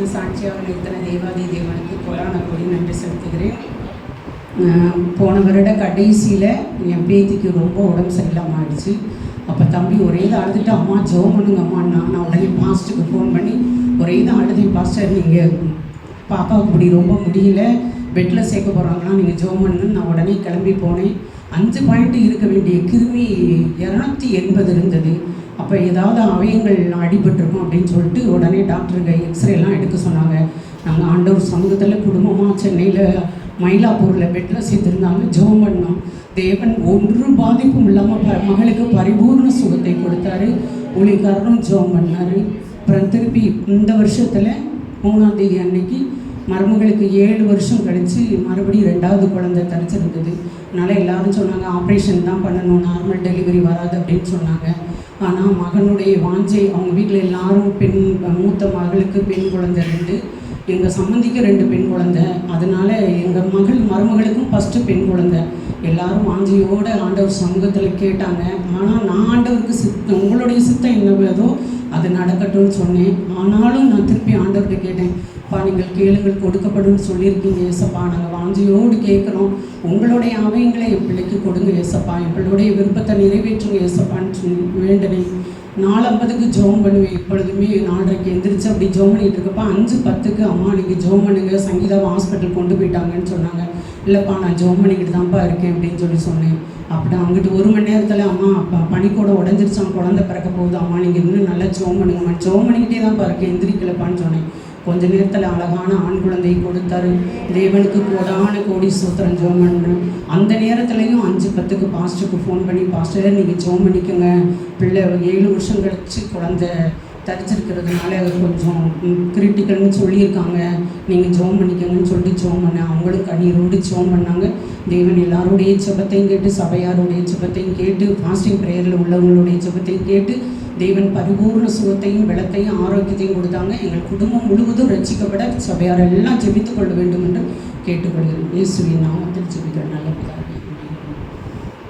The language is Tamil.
இங்கு சாட்சியாக நிறுத்தின தேவாதி தேவனுக்கு கொடான கொடி நன்றி செலுத்துகிறேன். போன வருட கடைசியில் என் பேத்திக்கு ரொம்ப உடம்பு சரியில்லாமல் ஆயிடுச்சு. அப்போ தம்பி ஒரே தான் அழுதுட்டு அம்மா ஜோ பண்ணுங்க அம்மான்னா நான் உடனே பாஸ்ட்டுக்கு ஃபோன் பண்ணி ஒரே தான் அழுது பாஸ்டர் நீங்கள் பாப்பாவுக்கு இப்படி ரொம்ப முடியல பெட்டில் சேர்க்க போகிறாங்களா நீங்கள் ஜோ பண்ணுங்கன்னு நான் உடனே கிளம்பி போனேன். அஞ்சு பாயிண்ட்டு இருக்க வேண்டிய கிருமி இரநூத்தி எண்பது இருந்தது. அப்போ ஏதாவது அவயங்கள் அடிபட்டிருக்கும் அப்படின்னு சொல்லிட்டு உடனே டாக்டருங்க எக்ஸ்ரே எல்லாம் எடுக்க சொன்னாங்க. நாங்கள் ஆண்டவர் சமூகத்தில் குடும்பமாக சென்னையில் மயிலாப்பூரில் பெட்டில் சேர்த்துருந்தாங்க. ஜெபம் பண்ணோம் தேவன் ஒன்று பாதிப்பும் இல்லாமல் ப மகளுக்கு பரிபூர்ண சுகத்தை கொடுத்தாரு. ஒளிக்காரரும் ஜெபம் பண்ணார். அப்புறம் திருப்பி இந்த வருஷத்தில் மூணாம் தேதி அன்னைக்கு மருமகளுக்கு ஏழு வருஷம் கழித்து மறுபடியும் ரெண்டாவது குழந்தை தரிச்சிருந்தது. அதனால் எல்லாரும் சொன்னாங்க ஆப்ரேஷன் தான் பண்ணணும். நார்மல் டெலிவரி வராது அப்படின்னு சொன்னாங்க. ஆனால் மகனுடைய வாஞ்சை அவங்க வீட்டில் எல்லாரும் பெண் மூத்த மகளுக்கு பெண் குழந்தை ரெண்டு எங்கள் சம்மந்திக்கு ரெண்டு பெண் குழந்தை. அதனால் எங்கள் மகள் மருமகளுக்கும் ஃபஸ்ட்டு பெண் குழந்தை. எல்லாரும் வாஞ்சியோட ஆண்டவர் சமூகத்தில் கேட்டாங்க. ஆனால் நான் ஆண்டவருக்கு சித்த உங்களுடைய சித்தம் என்னதோ அது நடக்கட்டும்னு சொன்னேன். ஆனாலும் நான் திருப்பி ஆண்டவர்கிட்ட கேட்டேன். அப்பா நீங்கள் கேளுங்கள் கொடுக்கப்படும் சொல்லியிருக்கீங்க ஏசப்பா நாங்கள் வாஞ்சியோடு கேட்குறோம். உங்களுடைய அவயங்களை என் பிள்ளைக்கு கொடுங்க ஏசப்பா என் பிள்ளையுடைய விருப்பத்தை நிறைவேற்றுங்க ஏசப்பான்னு சொல்லி வேண்டினேன் நாலு ஐம்பதுக்கு ஜோம் பண்ணுவேன். எப்பொழுதுமே நாலரைக்கு எந்திரிச்சு அப்படி ஜோம் பண்ணிட்டு இருக்கப்ப அஞ்சு பத்துக்கு அம்மா நீங்கள் ஜோம் பண்ணுங்க. சங்கீதா ஹாஸ்பிட்டல் கொண்டு போயிட்டாங்கன்னு சொன்னாங்க. இல்லைப்பா நான் ஜோம் பண்ணிக்கிட்டு தான்ப்பா இருக்கேன் அப்படின்னு சொல்லி சொன்னேன். அப்படி அங்கிட்டு ஒரு மணி நேரத்தில் அம்மா அப்பா பனிக்கூட உடஞ்சிருச்சான் குழந்தை பிறக்க போகுது. அம்மா நீங்கள் இன்னும் நல்லா ஜோம் பண்ணுங்கம்மா. ஜோம் பண்ணிக்கிட்டே தான்ப்பா இருக்கேன். எந்திரிக்கலப்பான்னு சொன்னேன். கொஞ்ச நேரத்தில் அழகான ஆண் குழந்தையை கொடுத்தாரு. தேவனுக்கு கோடான கோடி சூத்திரம் ஜோம் பண்ணுறேன் அந்த நேரத்துலையும் அஞ்சு பத்துக்கு பாஸ்டருக்கு ஃபோன் பண்ணி பாஸ்டர் நீங்கள் ஜோம் பண்ணிக்கோங்க. பிள்ளை ஏழு வருஷம் கழிச்சு குழந்தை தரிச்சிருக்கிறதுனால அது கொஞ்சம் கிரிட்டிக்கல்னு சொல்லியிருக்காங்க. நீங்கள் ஜோம் பண்ணிக்கோங்கன்னு சொல்லிட்டு ஜோம் பண்ணேன். அவங்களும் கண்ணீரோடு ஜோம் பண்ணாங்க. தேவன் எல்லாருடைய ஜெபத்தையும் கேட்டு சபையாருடைய ஜெபத்தையும் கேட்டு ஃபாஸ்டிங் ப்ரேயரில் உள்ளவங்களுடைய ஜெபத்தையும் கேட்டு தேவன் பரிபூர்ண சுகத்தையும் வெள்ளத்தையும் ஆரோக்கியத்தையும் கொடுத்தாங்க. எங்கள் குடும்பம் முழுவதும் ரட்சிக்கப்பட சபையார் எல்லாம் ஜெபித்துக் கொள்ள வேண்டும் என்று கேட்டுக்கொள்கிறேன். இயேசுவின் நாமத்தில் ஜெபிக்கிற நல்ல பிதாவே.